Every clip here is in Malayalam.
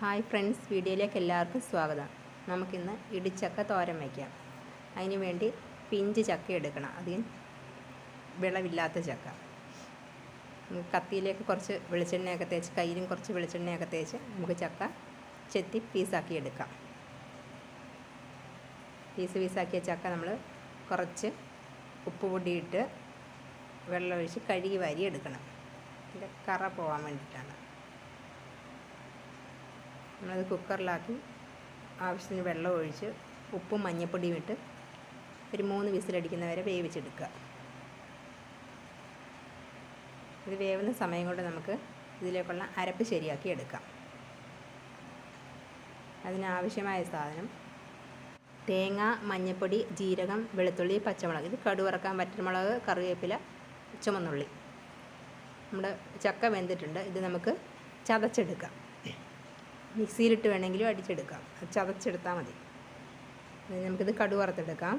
ഹായ് ഫ്രണ്ട്സ് വീഡിയോയിലേക്ക് എല്ലാവർക്കും സ്വാഗതം. നമുക്കിന്ന് ഇടിച്ചക്ക തോരൻ വയ്ക്കാം. അതിന് വേണ്ടി പിഞ്ച് ചക്ക എടുക്കണം. അതിൽ വിളവില്ലാത്ത ചക്ക. കത്തിയിലേക്ക് കുറച്ച് വെളിച്ചെണ്ണയൊക്കെ തേച്ച് കയ്യിലും കുറച്ച് വെളിച്ചെണ്ണയൊക്കെ തേച്ച് നമുക്ക് ചക്ക ചെത്തി പീസാക്കി എടുക്കാം. പീസ് പീസാക്കിയ ചക്ക നമ്മൾ കുറച്ച് ഉപ്പ് പൊടിയിട്ട് വെള്ളമൊഴിച്ച് കഴുകി വാരി എടുക്കണം. കറ പോകാൻ വേണ്ടിയിട്ടാണ്. നമ്മളത് കുക്കറിലാക്കി ആവശ്യത്തിന് വെള്ളം ഒഴിച്ച് ഉപ്പും മഞ്ഞൾപ്പൊടിയും ഇട്ട് ഒരു മൂന്ന് വിസിലടിക്കുന്ന വരെ വേവിച്ചെടുക്കുക. ഇത് വേവുന്ന സമയം കൊണ്ട് നമുക്ക് ഇതിലേക്കുള്ള അരപ്പ് ശരിയാക്കി എടുക്കാം. അതിനാവശ്യമായ സാധനം തേങ്ങ മഞ്ഞൾപ്പൊടി ജീരകം വെളുത്തുള്ളി പച്ചമുളക്. ഇത് കടുവറക്കാൻ മുളക് കറിവേപ്പില ചുമന്നുള്ളി. നമ്മുടെ ചക്ക വെന്തിട്ടുണ്ട്. ഇത് നമുക്ക് ചതച്ചെടുക്കാം. മിക്സിയിലിട്ട് വേണമെങ്കിലും അടിച്ചെടുക്കാം. ചതച്ചെടുത്താൽ മതി. നമുക്കിത് കടു വറുത്തെടുക്കാം.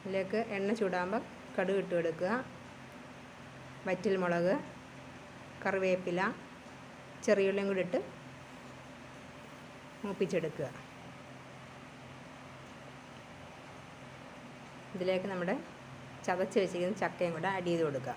അതിലേക്ക് എണ്ണ ചൂടാകുമ്പോൾ കടു ഇട്ട് എടുക്കുക വറ്റൽ മുളക് കറിവേപ്പില ചെറിയുള്ളിയും കൂടി ഇട്ട് മൂപ്പിച്ചെടുക്കുക. ഇതിലേക്ക് നമ്മുടെ ചതച്ച് വെച്ചിരിക്കുന്ന ചക്കയും കൂടെ ആഡ് ചെയ്ത് കൊടുക്കുക.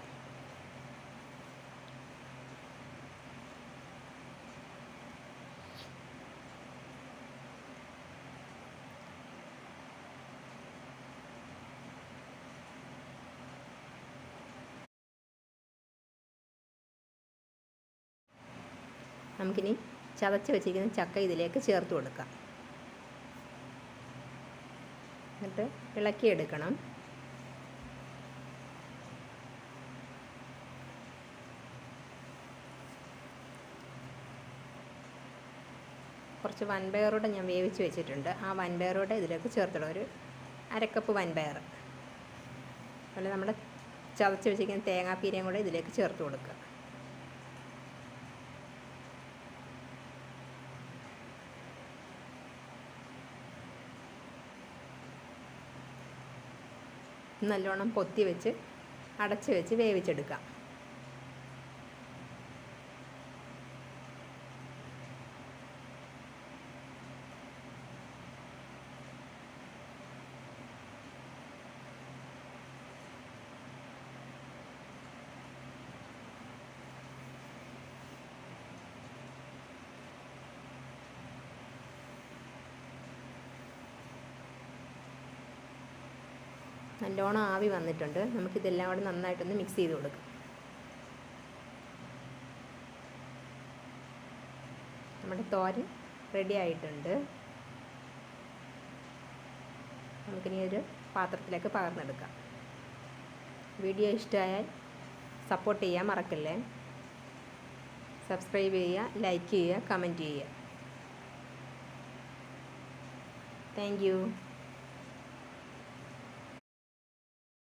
നമുക്കിനി ചതച്ച് വെച്ചിരിക്കുന്ന ചക്ക ഇതിലേക്ക് ചേർത്ത് കൊടുക്കാം. എന്നിട്ട് ഇളക്കിയെടുക്കണം. കുറച്ച് വൻപയറോടെ ഞാൻ വേവിച്ച് വെച്ചിട്ടുണ്ട്. ആ വൻപയറോടെ ഇതിലേക്ക് ചേർത്തിടും. ഒരു അരക്കപ്പ് വൻപയർ. അതുപോലെ നമ്മുടെ ചതച്ച് വെച്ചിരിക്കുന്ന തേങ്ങാപ്പീരയും കൂടെ ഇതിലേക്ക് ചേർത്ത് കൊടുക്കുക. നല്ലോണം പൊത്തി വെച്ച് അടച്ച് വെച്ച് വേവിച്ചെടുക്കാം. നല്ലോണം ആവി വന്നിട്ടുണ്ട്. നമുക്കിതെല്ലാം കൂടെ നന്നായിട്ടൊന്ന് മിക്സ് ചെയ്ത് കൊടുക്കാം. നമ്മുടെ തോരൻ റെഡി ആയിട്ടുണ്ട്. നമുക്കിനി ഒരു പാത്രത്തിലേക്ക് പകർന്നെടുക്കാം. വീഡിയോ ഇഷ്ടമായാൽ സപ്പോർട്ട് ചെയ്യാൻ മറക്കല്ലേ? സബ്സ്ക്രൈബ് ചെയ്യുക ലൈക്ക് ചെയ്യുക കമന്റ് ചെയ്യുക. താങ്ക്